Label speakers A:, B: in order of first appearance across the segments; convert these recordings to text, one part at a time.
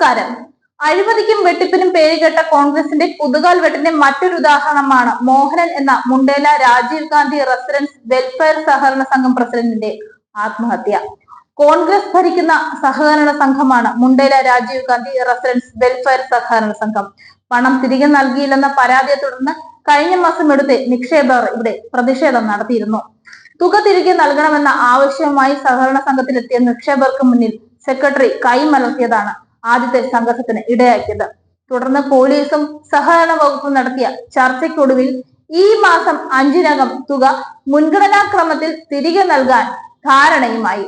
A: നമസ്കാരം. അഴിമതിക്കും വെട്ടിപ്പിനും പേരുകെട്ട കോൺഗ്രസിന്റെ പുതുകാൽ വെട്ടിന്റെ മറ്റൊരു ഉദാഹരണമാണ് മോഹനൻ എന്ന മുണ്ടേല രാജീവ് ഗാന്ധി റെസിഡൻസ് വെൽഫെയർ സഹകരണ സംഘം പ്രസിഡന്റിന്റെ ആത്മഹത്യ. കോൺഗ്രസ് ഭരിക്കുന്ന സഹകരണ സംഘമാണ് മുണ്ടേല രാജീവ് ഗാന്ധി റെസിഡൻസ് വെൽഫെയർ സഹകരണ സംഘം. പണം തിരികെ നൽകിയില്ലെന്ന പരാതിയെ തുടർന്ന് കഴിഞ്ഞ മാസം എടുത്ത് നിക്ഷേപകർ ഇവിടെ പ്രതിഷേധം നടത്തിയിരുന്നു. തുക തിരികെ നൽകണമെന്ന ആവശ്യവുമായി സഹകരണ സംഘത്തിലെത്തിയ നിക്ഷേപകർക്ക് മുന്നിൽ സെക്രട്ടറി കൈമലർത്തിയതാണ് ആദ്യത്തെ സംഘർഷത്തിന് ഇടയാക്കിയത്. തുടർന്ന് പോലീസും സഹകരണ വകുപ്പും നടത്തിയ ചർച്ചയ്ക്കൊടുവിൽ ഈ മാസം അഞ്ചിനകം തുക മുൻഗണനാക്രമത്തിൽ തിരികെ നൽകാൻ ധാരണയുമായി.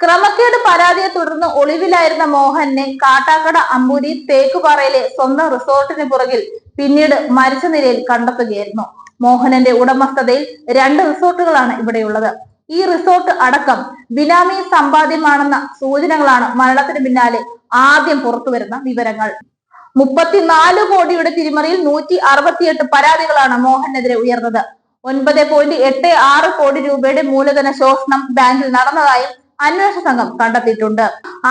A: ക്രമക്കേട് പരാതിയെ തുടർന്ന് ഒളിവിലായിരുന്ന മോഹനെ കാട്ടാക്കട അമ്പൂരി തേക്കുപാറയിലെ സ്വന്തം റിസോർട്ടിന് പുറകിൽ പിന്നീട് മരിച്ച നിലയിൽ കണ്ടെത്തുകയായിരുന്നു. മോഹനന്റെ ഉടമസ്ഥതയിൽ രണ്ട് റിസോർട്ടുകളാണ് ഇവിടെയുള്ളത്. ഈ റിസോർട്ട് അടക്കം ബിനാമി സമ്പാദ്യമാണെന്ന സൂചനകളാണ് മരണത്തിന് പിന്നാലെ ആദ്യം പുറത്തുവരുന്ന വിവരങ്ങൾ. മുപ്പത്തിനാല് കോടിയുടെ തിരിമറിയിൽ നൂറ്റി അറുപത്തിയെട്ട് പരാതികളാണ് മോഹനെതിരെ ഉയർന്നത്. ഒൻപത് പോയിന്റ് എട്ട് ആറ് കോടി രൂപയുടെ മൂലധന ശോഷണം ബാങ്കിൽ നടന്നതായും അന്വേഷണ സംഘം കണ്ടെത്തിയിട്ടുണ്ട്.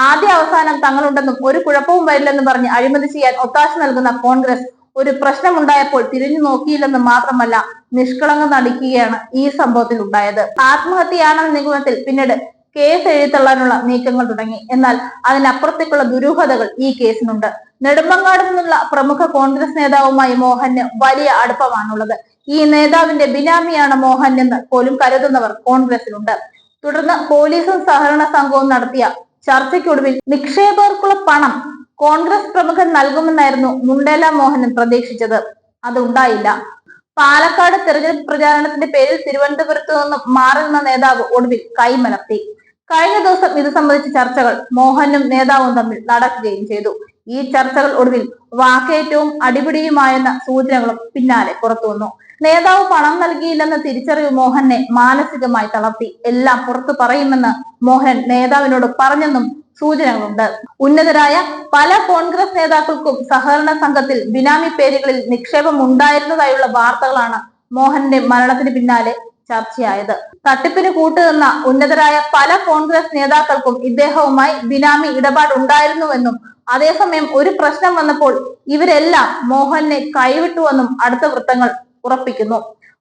A: ആദ്യ അവസാനം തങ്ങളുണ്ടെന്നും ഒരു കുഴപ്പവും വരില്ലെന്നും പറഞ്ഞ് അഴിമതി ചെയ്യാൻ ഒത്താശ നൽകുന്ന കോൺഗ്രസ് ഒരു പ്രശ്നമുണ്ടായപ്പോൾ തിരിഞ്ഞു നോക്കിയില്ലെന്ന് മാത്രമല്ല നിഷ്കളങ്കം നടിക്കുകയാണ് ഈ സംഭവത്തിൽ ഉണ്ടായത് ആത്മഹത്യയാണെന്ന നിഗമനത്തിൽ പിന്നീട് കേസ് എഴുത്തള്ളാനുള്ള നീക്കങ്ങൾ തുടങ്ങി. എന്നാൽ അതിനപ്പുറത്തേക്കുള്ള ദുരൂഹതകൾ ഈ കേസിനുണ്ട്. നെടുമ്പങ്ങാട് നിന്നുള്ള പ്രമുഖ കോൺഗ്രസ് നേതാവുമായി മോഹന് വലിയ അടുപ്പമാണുള്ളത്. ഈ നേതാവിന്റെ ബിനാമിയാണ് മോഹൻ എന്ന് പോലും കരുതുന്നവർ കോൺഗ്രസിലുണ്ട്. തുടർന്ന് പോലീസും സഹകരണ സംഘവും നടത്തിയ ചർച്ചയ്ക്കൊടുവിൽ നിക്ഷേപകർക്കുള്ള പണം കോൺഗ്രസ് പ്രമുഖൻ നൽകുമെന്നായിരുന്നു മുണ്ടേല മോഹനൻ പ്രതീക്ഷിച്ചത്. അതുണ്ടായില്ല പാലക്കാട് തെരഞ്ഞെടുപ്പ് പ്രചാരണത്തിന്റെ പേരിൽ തിരുവനന്തപുരത്ത് നിന്നും മാറുന്ന നേതാവ് ഒടുവിൽ കൈമലർത്തി. കഴിഞ്ഞ ദിവസം ഇത് സംബന്ധിച്ച ചർച്ചകൾ മോഹനും നേതാവും തമ്മിൽ നടക്കുകയും ചെയ്തു. ഈ ചർച്ചകൾ ഒടുവിൽ വാക്കേറ്റവും അടിപിടിയുമായെന്ന സൂചനകളും പിന്നാലെ പുറത്തുവന്നു നേതാവ് പണം നൽകിയില്ലെന്ന തിരിച്ചറിവ് മോഹനെ മാനസികമായി തളർത്തി. എല്ലാം പുറത്തു പറയുമെന്ന് മോഹൻ നേതാവിനോട് പറഞ്ഞെന്നും സൂചനകളുണ്ട്. ഉന്നതരായ പല കോൺഗ്രസ് നേതാക്കൾക്കും സഹകരണ സംഘത്തിൽ ബിനാമി പേരുകളിൽ നിക്ഷേപം ഉണ്ടായിരുന്നതായുള്ള വാർത്തകളാണ് മോഹന്റെ മരണത്തിന് പിന്നാലെ ചർച്ചയായത്. തട്ടിപ്പിന് കൂട്ടുനിന്ന ഉന്നതരായ പല കോൺഗ്രസ് നേതാക്കൾക്കും ഇദ്ദേഹവുമായി ബിനാമി ഇടപാടുണ്ടായിരുന്നുവെന്നും അതേസമയം ഒരു പ്രശ്നം വന്നപ്പോൾ ഇവരെല്ലാം മോഹനെ കൈവിട്ടുവെന്നും അടുത്ത വൃത്തങ്ങൾ ഉറപ്പിക്കുന്നു.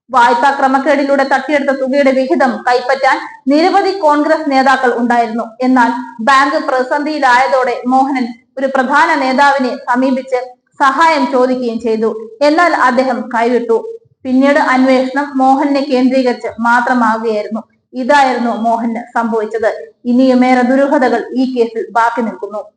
A: വായ്പാ ക്രമക്കേടിലൂടെ തട്ടിയെടുത്ത തുകയുടെ വിഹിതം കൈപ്പറ്റാൻ നിരവധി കോൺഗ്രസ് നേതാക്കൾ ഉണ്ടായിരുന്നു. എന്നാൽ ബാങ്ക് പ്രതിസന്ധിയിലായതോടെ മോഹനൻ ഒരു പ്രധാന നേതാവിനെ സമീപിച്ച് സഹായം ചോദിക്കുകയും ചെയ്തു. എന്നാൽ അദ്ദേഹം കൈവിട്ടു. പിന്നീട് അന്വേഷണം മോഹനെ കേന്ദ്രീകരിച്ച് മാത്രമാകുകയായിരുന്നു ഇതായിരുന്നു മോഹന് സംഭവിച്ചത്. ഇനിയുമേറെ ദുരൂഹതകൾ ഈ കേസിൽ ബാക്കി നിൽക്കുന്നു.